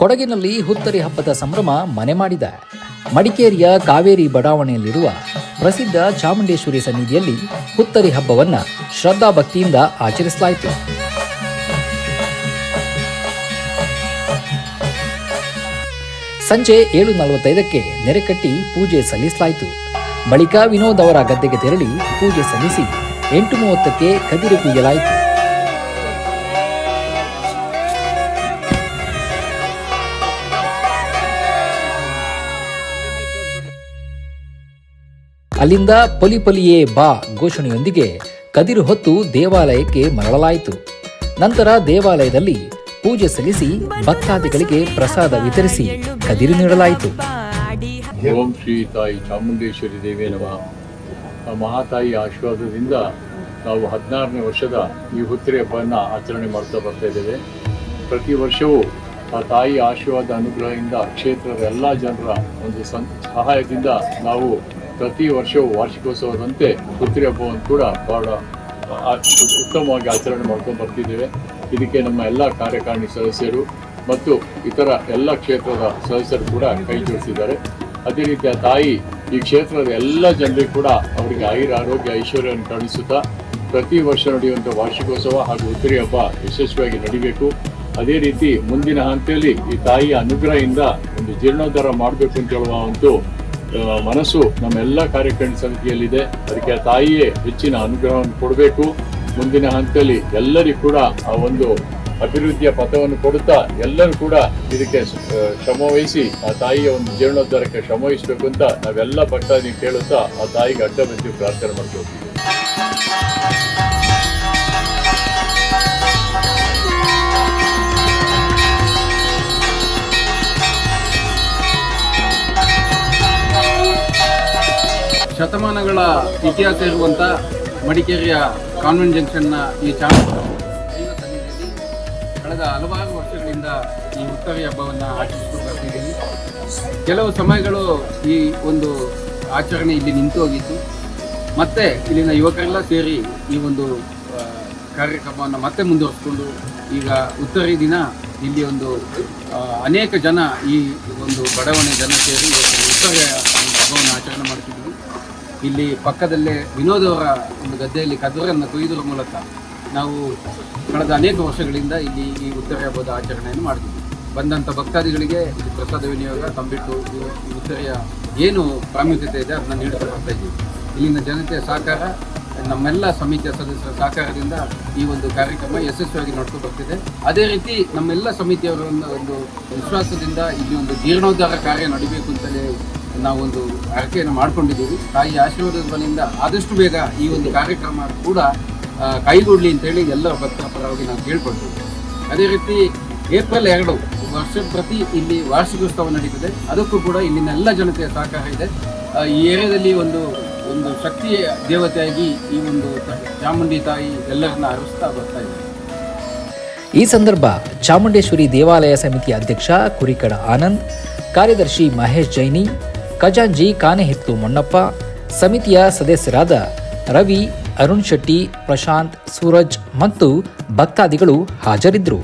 ಕೊಡಗಿನಲ್ಲಿ ಹುತ್ತರಿ ಹಬ್ಬದ ಸಂಭ್ರಮ ಮನೆ ಮಾಡಿದ. ಮಡಿಕೇರಿಯ ಕಾವೇರಿ ಬಡಾವಣೆಯಲ್ಲಿರುವ ಪ್ರಸಿದ್ಧ ಚಾಮುಂಡೇಶ್ವರಿ ಸನ್ನಿಧಿಯಲ್ಲಿ ಹುತ್ತರಿ ಹಬ್ಬವನ್ನ ಶ್ರದ್ಧಾ ಭಕ್ತಿಯಿಂದ ಆಚರಿಸಲಾಯಿತು. ಸಂಜೆ ಏಳು ನಲವತ್ತೈದಕ್ಕೆ ನೆರೆಕಟ್ಟಿ ಪೂಜೆ ಸಲ್ಲಿಸಲಾಯಿತು. ಬಳಿಕ ವಿನೋದ್ ಅವರ ಗದ್ದೆಗೆ ತೆರಳಿ ಪೂಜೆ ಸಲ್ಲಿಸಿ ಎಂಟು ಮೂವತ್ತಕ್ಕೆ ಕದಿರು ಕುಯ್ಯಲಾಯಿತು ಅಲ್ಲಿಂದ ಪಲಿಪಲಿಯೇ ಬಾ ಘೋಷಣೆಯೊಂದಿಗೆ ಕದಿರು ಹೊತ್ತು ದೇವಾಲಯಕ್ಕೆ ಮರಳಲಾಯಿತು. ನಂತರ ದೇವಾಲಯದಲ್ಲಿ ಪೂಜೆ ಸಲ್ಲಿಸಿ ಭಕ್ತಾದಿಗಳಿಗೆ ಪ್ರಸಾದ ವಿತರಿಸಿ ಕದಿರು ನೀಡಲಾಯಿತು. ಓಂ ಶ್ರೀ ತಾಯಿ ಚಾಮುಂಡೇಶ್ವರಿ ದೇವೇ ಮಹಾತಾಯಿ ಆಶೀರ್ವಾದದಿಂದ ನಾವು ಹದಿನಾರನೇ ವರ್ಷದ ಈ ಹುತ್ತರಿ ಹಬ್ಬವನ್ನು ಆಚರಣೆ ಮಾಡ್ತಾ ಬರ್ತಾ ಇದ್ದೇವೆ. ಪ್ರತಿ ವರ್ಷವೂ ಆ ತಾಯಿ ಆಶೀರ್ವಾದ ಅನುಗ್ರಹದಿಂದ ಕ್ಷೇತ್ರದ ಎಲ್ಲ ಜನರ ಒಂದು ಸಹಾಯದಿಂದ ನಾವು ಪ್ರತಿ ವರ್ಷವೂ ವಾರ್ಷಿಕೋತ್ಸವದಂತೆ ಪುತ್ರಿ ಹಬ್ಬವನ್ನು ಕೂಡ ಬಹಳ ಉತ್ತಮವಾಗಿ ಆಚರಣೆ ಮಾಡ್ಕೊಂಡು ಬರ್ತಿದ್ದೇವೆ. ಇದಕ್ಕೆ ನಮ್ಮ ಎಲ್ಲ ಕಾರ್ಯಕಾರಿಣಿ ಸದಸ್ಯರು ಮತ್ತು ಇತರ ಎಲ್ಲ ಕ್ಷೇತ್ರದ ಸದಸ್ಯರು ಕೂಡ ಕೈ ಜೋಡಿಸಿದ್ದಾರೆ. ಅದೇ ರೀತಿಯ ತಾಯಿ, ಈ ಕ್ಷೇತ್ರದ ಎಲ್ಲ ಜನರಿಗೂ ಕೂಡ ಅವರಿಗೆ ಆಯುರ ಆರೋಗ್ಯ ಐಶ್ವರ್ಯವನ್ನು ಕಾಣಿಸುತ್ತಾ ಪ್ರತಿ ವರ್ಷ ನಡೆಯುವಂಥ ವಾರ್ಷಿಕೋತ್ಸವ ಹಾಗೂ ಉತ್ತರಿ ಹಬ್ಬ ಯಶಸ್ವಿಯಾಗಿ ನಡಿಬೇಕು. ಅದೇ ರೀತಿ ಮುಂದಿನ ಹಂತದಲ್ಲಿ ಈ ತಾಯಿಯ ಅನುಗ್ರಹದಿಂದ ಒಂದು ಜೀರ್ಣೋದ್ಧಾರ ಮಾಡಬೇಕು ಅಂತ ಹೇಳುವ ಒಂದು ಮನಸ್ಸು ನಮ್ಮೆಲ್ಲ ಕಾರ್ಯಕಾರಿಣಿ ಸಮಿತಿಯಲ್ಲಿದೆ. ಅದಕ್ಕೆ ತಾಯಿಯೇ ಹೆಚ್ಚಿನ ಅನುಗ್ರಹವನ್ನು ಕೊಡಬೇಕು. ಮುಂದಿನ ಹಂತದಲ್ಲಿ ಎಲ್ಲರಿಗೂ ಕೂಡ ಆ ಒಂದು ಅಭಿವೃದ್ಧಿಯ ಪಥವನ್ನು ಕೊಡುತ್ತಾ ಎಲ್ಲರೂ ಕೂಡ ಇದಕ್ಕೆ ಶ್ರಮವಹಿಸಿ ಆ, ತಾಯಿಯ ಒಂದು ಜೀರ್ಣೋದ್ಧಾರಕ್ಕೆ ಶ್ರಮ ವಹಿಸಬೇಕು ಅಂತ ನಾವೆಲ್ಲ ಭಕ್ತಾದಿ ಕೇಳುತ್ತಾ ಆ ತಾಯಿಗೆ ಅಡ್ಡ ಪ್ರಾರ್ಥನೆ ಮಾಡ್ತೀವಿ ಶತಮಾನಗಳ ಇತಿಹಾಸ ಇರುವಂಥ ಮಡಿಕೇರಿಯ ಕಾನ್ವೆಂಟ್ ಜಂಕ್ಷನ್ನ ಈ ಸನ್ನಿಧಿಯಲ್ಲಿ ಕಳೆದ ಹಲವಾರು ವರ್ಷಗಳಿಂದ ಈ ಹುತ್ತರಿ ಹಬ್ಬವನ್ನು ಆಚರಿಸಿಕೊಂಡು ಕೆಲವು ಸಮಯಗಳು ಈ ಒಂದು ಆಚರಣೆ ಇಲ್ಲಿ ನಿಂತು ಹೋಗಿತ್ತು. ಮತ್ತೆ ಇಲ್ಲಿನ ಯುವಕರೆಲ್ಲ ಸೇರಿ ಈ ಒಂದು ಕಾರ್ಯಕ್ರಮವನ್ನು ಮತ್ತೆ ಮುಂದುವರಿಸ್ಕೊಂಡು ಈಗ ಉತ್ತರಿ ದಿನ ಇಲ್ಲಿ ಒಂದು ಅನೇಕ ಜನ ಈ ಒಂದು ಬಡಾವಣೆ ಜನ ಸೇರಿ ಉತ್ತರ ಹಬ್ಬವನ್ನು ಆಚರಣೆ ಮಾಡ್ತಿದ್ವಿ ಇಲ್ಲಿ ಪಕ್ಕದಲ್ಲೇ ವಿನೋದ್ ಅವರ ಒಂದು ಗದ್ದೆಯಲ್ಲಿ ಕದುರನ್ನು ಕೊಯ್ಯುವುದರ ಮೂಲಕ ನಾವು ಕಳೆದ ಅನೇಕ ವರ್ಷಗಳಿಂದ ಇಲ್ಲಿ ಈ ಉತ್ತರ ಹಬ್ಬದ ಆಚರಣೆಯನ್ನು ಮಾಡ್ತಿದ್ವಿ. ಬಂದಂಥ ಭಕ್ತಾದಿಗಳಿಗೆ ಇದು ಪ್ರಸಾದ ವಿನಿಯೋಗ, ತಂಬಿಟ್ಟು ಈ ಉತ್ತರೆಯ ಏನು ಪ್ರಾಮುಖ್ಯತೆ ಇದೆ ಅದನ್ನ ನೀಡುತ್ತಾ ಬರ್ತಾ ಇದ್ದೀವಿ. ಇಲ್ಲಿನ ಜನತೆಯ ಸಹಕಾರ, ನಮ್ಮೆಲ್ಲ ಸಮಿತಿಯ ಸದಸ್ಯರ ಸಹಕಾರದಿಂದ ಈ ಒಂದು ಕಾರ್ಯಕ್ರಮ ಯಶಸ್ವಿಯಾಗಿ ನಡ್ಕೊಂಡು ಬರ್ತಿದೆ. ಅದೇ ರೀತಿ ನಮ್ಮೆಲ್ಲ ಸಮಿತಿಯವರ ಒಂದು ವಿಶ್ವಾಸದಿಂದ ಇಲ್ಲಿ ಒಂದು ಜೀರ್ಣೋದ್ಧಾರ ಕಾರ್ಯ ನಡೀಬೇಕು ಅಂತಲೇ ನಾವೊಂದು ಆಯ್ಕೆಯನ್ನು ಮಾಡಿಕೊಂಡಿದ್ದೀವಿ. ತಾಯಿ ಆಶೀರ್ವಾದದಿಂದ ಆದಷ್ಟು ಬೇಗ ಈ ಒಂದು ಕಾರ್ಯಕ್ರಮ ಕೂಡ ಕೈಗೂಡಲಿ ಅಂತೇಳಿ ಎಲ್ಲ ಭಕ್ತರ ಪರವಾಗಿ ನಾವು ಕೇಳ್ಕೊಳ್ತೀವಿ. ಅದೇ ರೀತಿ ಏಪ್ರಿಲ್ ಎರಡು ವರ್ಷ ಪ್ರತಿ ಇಲ್ಲಿ ವಾರ್ಷಿಕೋತ್ಸವ ನಡೀತದೆ. ಅದಕ್ಕೂ ಕೂಡ ಇಲ್ಲಿನ ಎಲ್ಲ ಜನತೆಯ ಸಹಕಾರ ಇದೆ. ಈ ಏರಿಯಾದಲ್ಲಿ ಒಂದು ಒಂದು ಶಕ್ತಿಯ ದೇವತೆಯಾಗಿ ಈ ಒಂದು ಚಾಮುಂಡಿ ತಾಯಿ ಎಲ್ಲರನ್ನ ಅರಸ್ತಾ ಬರ್ತಾ ಇದೆ. ಈ ಸಂದರ್ಭ ಚಾಮುಂಡೇಶ್ವರಿ ದೇವಾಲಯ ಸಮಿತಿ ಅಧ್ಯಕ್ಷ ಕುರಿಕಡ ಆನಂದ್, ಕಾರ್ಯದರ್ಶಿ ಮಹೇಶ್ ಜೈನಿ ಖಜಾಂಜಿ ಕಾನೆಹಿತ್ತು ಮೊನ್ನಪ್ಪ. ಸಮಿತಿಯ ಸದಸ್ಯರಾದ ರವಿ ಅರುಣ್ ಶೆಟ್ಟಿ ಪ್ರಶಾಂತ್ ಸೂರಜ್ ಮತ್ತು ಭಕ್ತಾದಿಗಳು ಹಾಜರಿದ್ದರು.